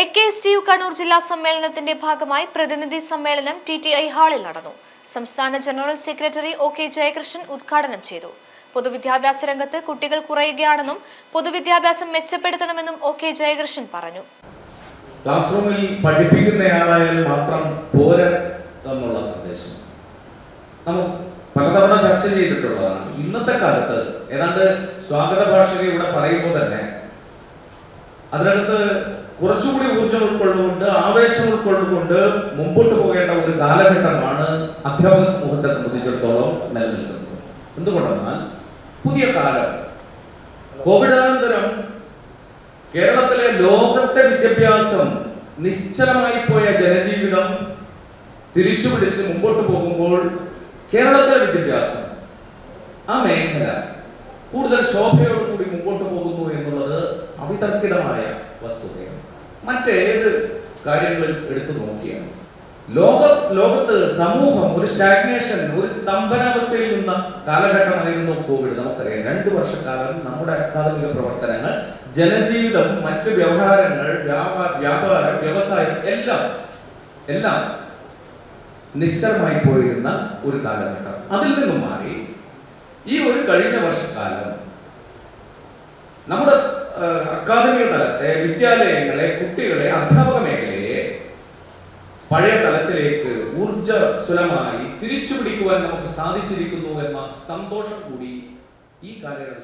A K S T U Kannur ജില്ലാ സമ്മേളനത്തിന്റെ ഭാഗമായി പ്രതിനിധി സമ്മേളനം ടി ടി ഐ ഹാളിൽ നടന്നു. സംസ്ഥാന general secretary O K Jayakrishnan ഉദ്ഘാടനം ചെയ്തു. പൊതുവിദ്യാഭ്യാസ രംഗത്ത് കുട്ടികൾ കുറയുകയാണെന്നും പൊതുവിദ്യാഭ്യാസം മെച്ചപ്പെടുത്തണമെന്നും ഒ കെ ജയകൃഷ്ണൻ പറഞ്ഞു. ക്ലാസ് റൂമിൽ പഠിപ്പിക്കുന്നയാളായാൽ മാത്രം പോരാ എന്നുള്ള സന്ദേശം. നമ്മൾ പലതവണ ചർച്ച ചെയ്തിട്ടുള്ളതാണ്. ഇന്നത്തെ കാലത്ത് ഏതാണ്ട് സ്വാഗത ഭാഷകൾ ഇവിടെ പറയുമ്പോൾ തന്നെ അതിനകത്ത് കുറച്ചുകൂടി ഊർജം ഉൾക്കൊള്ളുകൊണ്ട് ആവേശം ഉൾക്കൊള്ളുകൊണ്ട് മുമ്പോട്ട് പോകേണ്ട ഒരു കാലഘട്ടമാണ് അധ്യാപക സമൂഹത്തെ സംബന്ധിച്ചിടത്തോളം നിലനിൽക്കുന്നത്. എന്തുകൊണ്ടെന്നാൽ പുതിയ കാലം കോവിഡാനന്തരം കേരളത്തിലെ ലോകത്തെ വിദ്യാഭ്യാസം നിശ്ചലമായി പോയ ജനജീവിതം തിരിച്ചു പിടിച്ച് മുമ്പോട്ട് പോകുമ്പോൾ കേരളത്തിലെ വിദ്യാഭ്യാസം ആ മേഖല കൂടുതൽ ശോഭയോടുകൂടി മുമ്പോട്ട് പോകുന്നു എന്നുള്ളത് അവിതർക്കിതമായ മറ്റേത് കാര്യങ്ങളിൽ എടുത്തു നോക്കിയാണ്. ലോക ലോകത്ത് സമൂഹം ഒരു സ്റ്റാഗ്നേഷൻ ഒരു സ്തംഭനാവസ്ഥയിൽ നിന്ന കാലഘട്ടമായിരുന്നു കോവിഡ് നമുക്കറിയാം രണ്ടു വർഷക്കാലം നമ്മുടെ അക്കാദമിക പ്രവർത്തനങ്ങൾ ജനജീവിതം മറ്റ് വ്യവഹാരങ്ങൾ വ്യാപാര വ്യവസായം എല്ലാം എല്ലാം നിശ്ചലമായി പോയിരുന്ന ഒരു കാലഘട്ടം. അതിൽ നിന്നും മാറി ഈ ഒരു കഴിഞ്ഞ വർഷക്കാലം അക്കാദമിക തലത്തെ വിദ്യാലയങ്ങളെ കുട്ടികളെ അധ്യാപക മേഖലയെ പഴയ തലത്തിലേക്ക് ഊർജസ്വലമായി തിരിച്ചു പിടിക്കുവാൻ നമുക്ക് സാധിച്ചിരിക്കുന്നു എന്ന സന്തോഷം കൂടി ഈ കാലയളവിൽ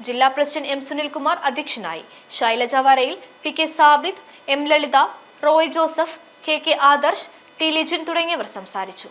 ജില്ലാ പ്രസിഡന്റ് എം സുനിൽകുമാർ അധ്യക്ഷനായി ശൈലജ വരയിൽ P K Sabid M Lalitha Roy Joseph K K Adarsh T Lijin തുടങ്ങിയവർ സംസാരിച്ചു.